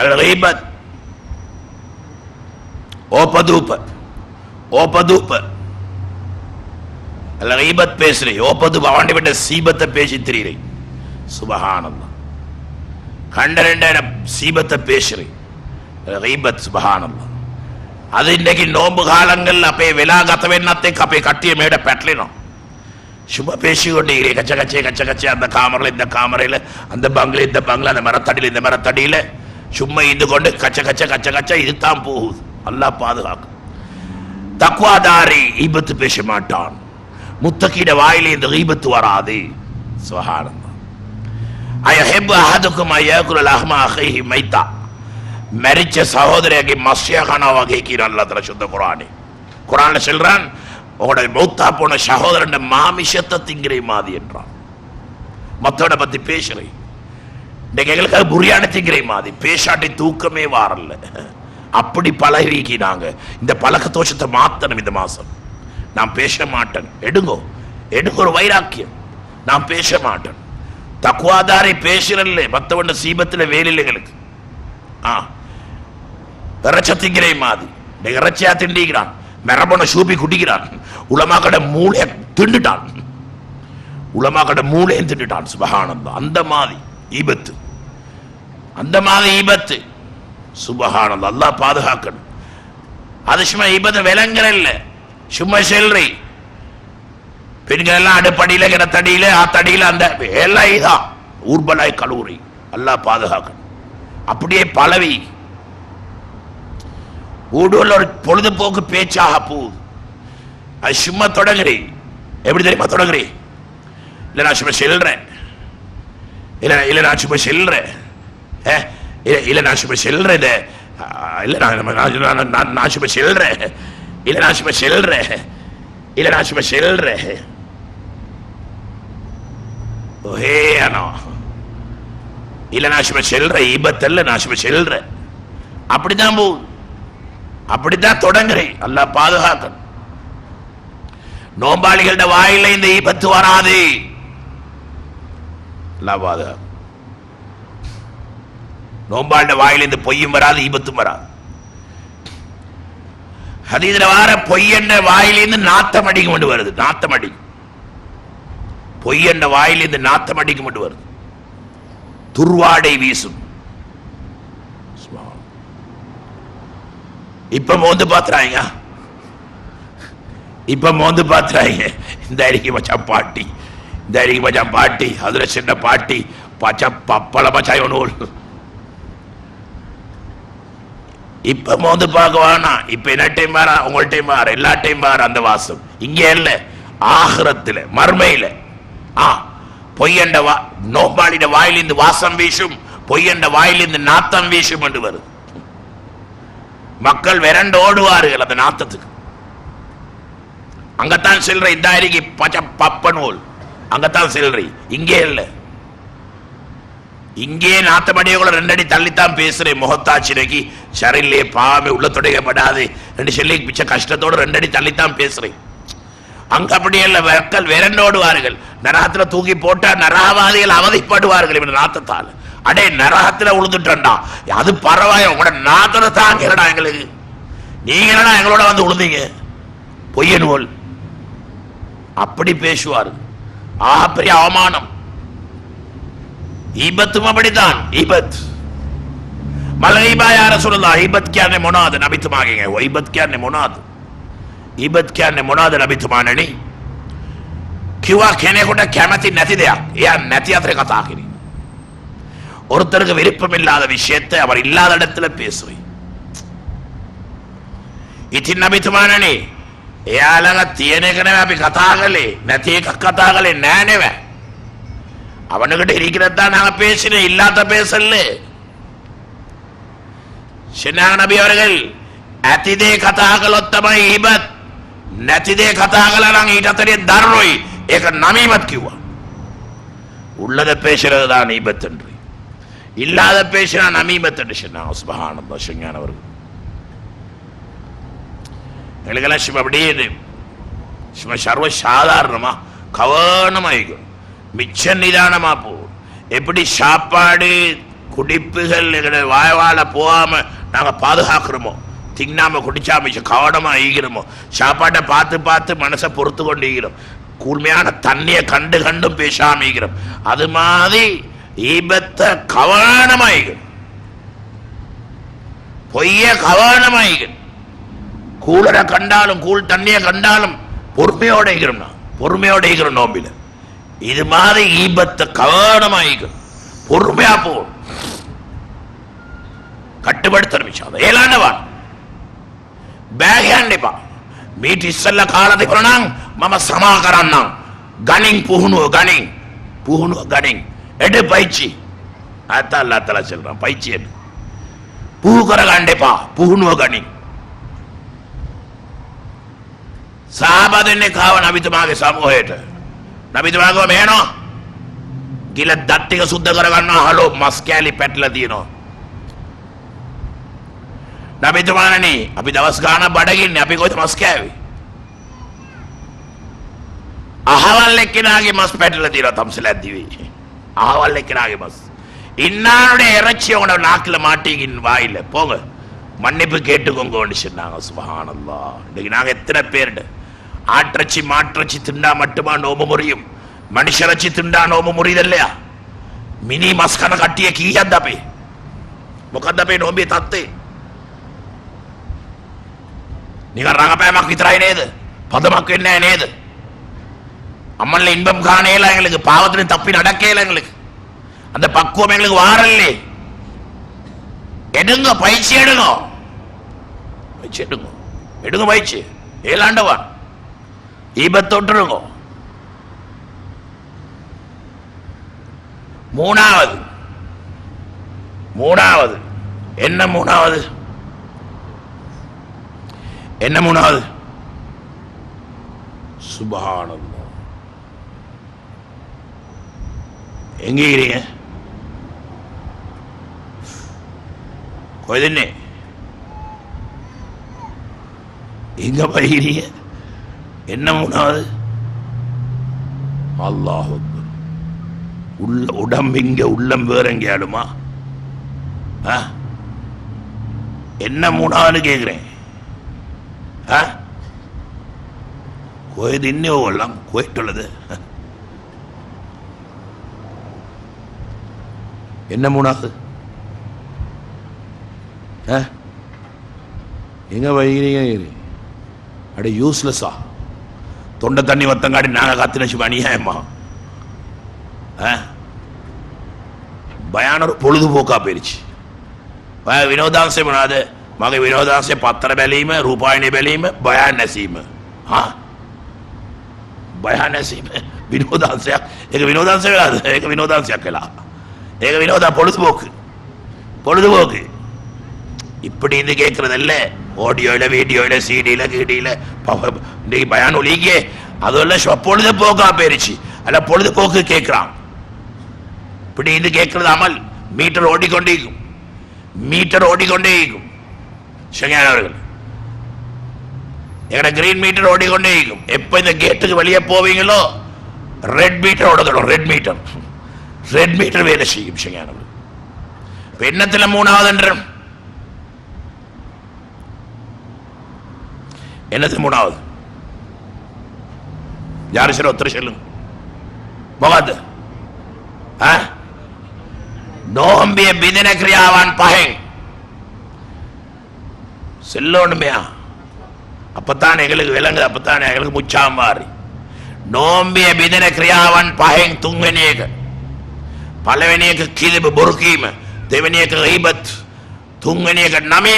الغيبة ஓப்பதூப்ப ஓப்பதூப்ப அல்ல கீபத் பேசுறே ஓப்பது அவண்டி விட்ட சீபத்தை பேசி திரியிறே சுபஹானல்லாம் கண்ட ரெண்டாயிரம் சீபத்தை பேசுறே கீபத் சுபஹானல்லாம் அது இன்னைக்கு நோம்பு காலங்கள் அப்பே விலாகத்தவென்னத்தை அப்பே கட்டிய மேட பெட்டலினோம் சும்மா பேசிக்கொண்டே கச்ச கச்சே கச்ச கச்சே அந்த காமரில் இந்த காமரையில் அந்த பங்கள இந்த பங்கள அந்த மரத்தடியில் இந்த மரத்தடியில் சும்மா இது கொண்டு கச்ச கச்ச கச்ச கச்ச இதுதான் போகுது. அல்லாஹ் பாதுகாக்கும். தக்குவாதாரி ஈபத்து பேச மாட்டான். முத்தக்கீட வாயிலே இந்த ஈபத்து வராது. சுகானந்தம் அயஹெப் அஹதுக்கும் அய்யாக்குல் அஹ்மா அஹைஹி மைத்தா. மரிச்ச சகோதரியாகி மஸ்யகனவாகிக்கு வகைக்கு தர சுத்த குரானி குரானில் சொல்றான் உங்களுடைய மௌத்தா போன சகோதரன் மாமிஷத்தை திங்கிறை மாதி என்றான். மத்தோட பத்தி பேசுறேன். இன்னைக்கு எங்களுக்கு புரியான திங்கிறை மாதிரி பேசாட்டி தூக்கமே வாரல்ல. அப்படி பழகிக்கு நாங்க. இந்த பழக்க தோஷத்தை மாத்தணும் இந்த மாசம். நான் பேச மாட்டேன். எடுங்கோ. எடுங்க ஒரு வைராக்கியம். நான் பேச மாட்டேன். தக்குவாதாரை பேசுறல்ல. மத்தவண்ட சீபத்துல வேலையில் எங்களுக்கு. ஆ. இறைச்ச திங்கிறை மாதிரி இன்னைக்கு இறைச்சியா திண்டிக்கிறான். மெரபன சூப்பி குடிக்கிறான். கடை மூளைய திண்டுட்டான். உலமா கடை மூளையும் திண்டுட்டான். சுபகானந்தம் அந்த மாதிரி. ஈபத்து. அந்த மாதிரி ஈபத்து. சுபகானந்தம் அல்லாஹ் பாதுகாக்கணும். அது சும்மா ஈபத்து விலங்குற இல்ல. சும்மா செல்றி பெண்கள் எல்லாம் அடுப்படியில கிடத்தடியில ஆத்தடியில அந்த எல்லாம் இதான் ஊர்பலாய் கல்லூரி. அல்லாஹ் பாதுகாக்கணும். அப்படியே பலவி ஊடுல ஒரு பொழுதுபோக்கு பேச்சாக போகுது. அது சும்மா தொடங்குறே. எப்படி தெரியுமா தொடங்குறே? இல்ல நான் சும்மா செல்றேன் இல்ல இல்ல நான் சும்மா செல்றேன் இல்ல இல்ல நான் சும்மா செல்றேன். இது. நான் நான் நான் சும்மா செல்றேன். இல்ல நான் சும்மா செல்றேன். இல்ல நான் சும்மா செல்றேன். ஓஹே அண்ணா. இல்ல நான் சும்மா செல்றேன். ஈபத்தல்ல நான் சும்மா செல்றேன். அப்படிதான் போகுது அப்படித்தான் தொடங்குறேன். அல்ல பாதுகாக்கணும். நோம்பாளிகளோட வாயில இந்த ஈபத்து வராது. பாதுகாக்கும் நோம்பாண்ட வாயில இந்த பொய்யும் வராது ஈபத்தும் வராது. இதுல வார பொய்யண்ட வாயிலிருந்து நாத்தம் அடிக்க கொண்டு வருது. நாத்தம் அடி. பொய்யண்ட வாயிலிருந்து நாத்தம் அடிக்க கொண்டு வருது. துர்வாடை வீசும். இப்ப மோந்து பாத்துறாங்க இப்ப மோந்து பாத்துறாங்க இந்த அடிக்கு மச்சான் பாட்டி. இந்த அடிக்கு மச்சான் பாட்டி. அதுல சின்ன பாட்டி. பச்சை பப்பள மச்சாய் ஒன்று இப்ப மோந்து பார்க்க வேணாம் இப்ப என்ன டைம் வேற உங்கள் டைம் பாரு எல்லா டைம் பாரு அந்த வாசம். இங்க இல்ல. ஆகிரத்துல மர்மையில. ஆ பொய்யண்ட வா நோபாளிட வாயிலிருந்து வாசம் வீசும் பொய்யண்ட வாயிலிருந்து நாத்தம் வீசும் என்று வருது. மக்கள் விரண்டு ஓடுவார்கள் அந்த நாத்தத்துக்கு. அங்கத்தான் செல்ற இந்த அருகே பச்ச பப்ப நூல். அங்கத்தான் செல்றி இங்கே இல்லை. இங்கே நாத்தமடிய கூட ரெண்டடி தள்ளித்தான் பேசுறேன். முகத்தாச்சினைக்கு சரில்லே பாவமே உள்ள துடைக்கப்படாது. ரெண்டு சொல்லி பிச்ச கஷ்டத்தோட ரெண்டடி தள்ளித்தான் பேசுறேன். அங்க அப்படி இல்லை மக்கள் விரண்டோடுவார்கள். நரகத்துல தூக்கி போட்டா நரகவாதிகள் அவதிப்படுவார்கள் இவன் நாத்தத்தால். அடே நரகத்துல உழுந்துட்டா அது பரவாயில்ல உங்களோட நாத்தத்தை தாங்கிறடா எங்களுக்கு. நீங்க என்னடா எங்களோட வந்து உழுந்தீங்க? பொய்ய நூல் அப்படி பேசுவார் ஆ பெரிய அவமானம். ஈபத்தும் அப்படித்தான் ஈபத் மலஈபா யார சொல்லலாம் ஈபத் क्या ने मुनाद नबी तुम आगे गए वो ईबत क्या ने मुनाद ईबत क्या ने मुनाद नबी तुमाने කිව්වා කෙනෙකුට කැමති නැති දෙයක් එයා නැති අතර කතා කිරීම ஒருத்தருக்கு விருப்பம் இல்லாத விஷயத்தை அவர் இல்லாத இடத்துல பேசுவேன் ඉතින් නබිතුමානනේ එයාලඟ තියෙන එක නෙවෙයි අපි කතා කළේ නැති එකක් කතා කළේ නෑ නෙව அவனுக்கிட்ட இருக்கிறதா நாங்க பேசினோம் இல்லாத பேசல ஷென்னாக நபி அவர்கள் ඇතිදේ කතා කළොත් තමයි ඉබත් නැතිදේ කතා කළා නම් ඊට අතරිය දරුණුයි ඒක නමීමත් කිව්වා உள்ளத பேசுறது தான் ஈபத் என்று இல்லாத பேசினா நமீபத் என்று சொன்னாங்க சுபஹானல்லாஹ் ஷெஞ்ஞானவர்கள் எங்களுக்கெல்லாம் சும்மா அப்படியே இது சும்மா சர்வ சாதாரணமா கவனமா இருக்கும் மிச்ச நிதானமா போகும் எப்படி சாப்பாடு குடிப்புகள் எங்களை வாய்வால போகாம நாங்க பாதுகாக்கிறோமோ? திங்காம குடிச்சா மிச்சம் கவனமா ஈகிறோமோ சாப்பாட்டை பார்த்து பார்த்து மனசை பொறுத்து கொண்டு ஈகிறோம் கூர்மையான தண்ணியை கண்டு கண்டும் பேசாம ஈகிறோம் அது மாதிரி ஈபத்தை கவனமாக ஈகிறோம் பொய்ய கவனமா ஈகிறோம் கூலரை கண்டாலும் கூழ் தண்ணியை கண்டாலும் பொறுமையோட ஈகிறோம் நான் பொறுமையோட ஈகிறோம் நோம்பில. இது மாதிரி ஈபத்தை கவனமா ஈகிறோம் பொறுமையா போகணும் කට්ටබඩතර විශාද ඒලාන්නවා බෑගයන්න එපා මීට ඉස්සල්ල කාලද කරනම් මම සමා කරන්නම් ගනින් පුහුණුව ගනින් පුහුණුව ගනින් එඩ පයිච්චි අතල් අතල செல்றான் பயிற்சியன் පුහු කරගන්න එපා පුහුණුව ගනින් සාබදන්නේ කාව නබිතුමාගේ සමූහයට නබිතුමාගව මේනවා ගිල දත්තික සුද්ධ කරගන්න හලෝ මස් කෑලි පැටල තියෙනවා නබිතුමානනේ අපි දවස් ගාන බඩගින්නේ අපි කොයිද මස් කෑවේ අහවල් එක්කෙනාගේ මස් පැටල තියෙනවා තම්සලක් දිවේ அகவல் வைக்கிறாங்க பஸ் இன்னாருடைய இறைச்சி உங்களோட நாக்கில் மாட்டிக்கின் வாயில போங்க மன்னிப்பு கேட்டுக்கோங்க சொன்னாங்க சுபஹானல்லா இன்னைக்கு நாங்க எத்தனை பேருண்டு ஆட்டிறச்சி மாட்டிறச்சி திண்டா மட்டுமா நோம்பு முறியும் மனுஷரச்சி திண்டா நோம்பு முறியுது இல்லையா මිනි මස් කන කට්ටිය කීයක්ද අපේ මොකක්ද අපේ නොම්බේ තත්ත්වේ නිකන් රඟපෑමක් විතරයි නේද පදමක් වෙන්නේ නැහැ නේද அம்மன்ல இன்பம் காணேல எங்களுக்கு பாவத்தின் தப்பி நடக்கல எங்களுக்கு அந்த பக்குவம் எங்களுக்கு வாரல்லே எடுங்க பயிற்சி எடுங்க பயிற்சி எடுங்க எடுங்க பயிற்சி ஏலாண்டவான் ஈபத்தொட்டுருங்க மூணாவது. மூணாவது. என்ன மூணாவது? என்ன மூணாவது? சுபஹானல்லாஹ் எங்க இருக்கிறீங்க கொய்தண்ணே எங்க போயிருக்கீங்க என்ன மூணாவது அல்லாஹ் உள்ள உடம்பு இங்கே உள்ளம் வேற எங்கேயாடுமா ஆ? என்ன மூணாவது கேக்குறேன். ஆ? கோயில் இன்னும் கோயிட்டுள்ளது. என்ன மூணாவது ஆ? எங்கே வைக்கிறீங்க? அடே யூஸ்லெஸ்ஸா தொண்டை தண்ணி வத்தங்காடி நாங்க காத்து அநியாயமா ஆ? பயான ஒரு பொழுதுபோக்கா போயிருச்சு බය විනෝදාංශය මොනවාද මගේ විනෝදාංශය පත්තර බැලීම රූපායනය බැලීම බයන් නැසීම හා බයන් නැසීම විනෝදාංශයක් ඒක විනෝදාංශය වෙලාද ඒක විනෝදාංශයක් වෙලා ඒක வினோதா பொழுதுபோக்கு பொழுதுபோக்கு இப்படி இருந்து கேட்கறது இல்ல ஆடியோல வீடியோல சிடியில கீடியில இன்றைக்கு பயான் ஒலிக்கே. அதெல்லாம் சொ- பொழுதுபோக்கா போயிருச்சு. அல்ல பொழுதுபோக்கு கேட்கிறான். இப்படி இது கேட்கறது அமல். மீட்டர் ஓடிக்கொண்டே இருக்கும். மீட்டர் ஓடிக்கொண்டே இருக்கும். அவர்கள். எங்கட கிரீன் மீட்டர் ஓடிக்கொண்டே இருக்கும். எப்ப இந்த கேட்டுக்கு வெளியே போவீங்களோ ரெட் மீட்டர் ஓடக்கணும். ரெட் மீட்டர் ரெட் மீட்டர் வேலை செய்யும் சிங்கானவர்கள் இப்ப மூணாவது என்றும். எண்ணத்துல மூணாவது? யார் சார் ஒருத்தர் சொல்லுங்க. போகாது நோம்பிய பிதின கிரியாவான் பகை. செல்லோணுமையா? அப்பத்தான் எங்களுக்கு விலங்கு அப்பத்தான் எங்களுக்கு முச்சாம் மாறி நோம்பிய பிதின கிரியாவன் பகைங் துங்கனியக. பலவனியக்கு கிதிபு பொறுக்கீம தேவனியக்கு ஈபத் துங்கனியக நமீ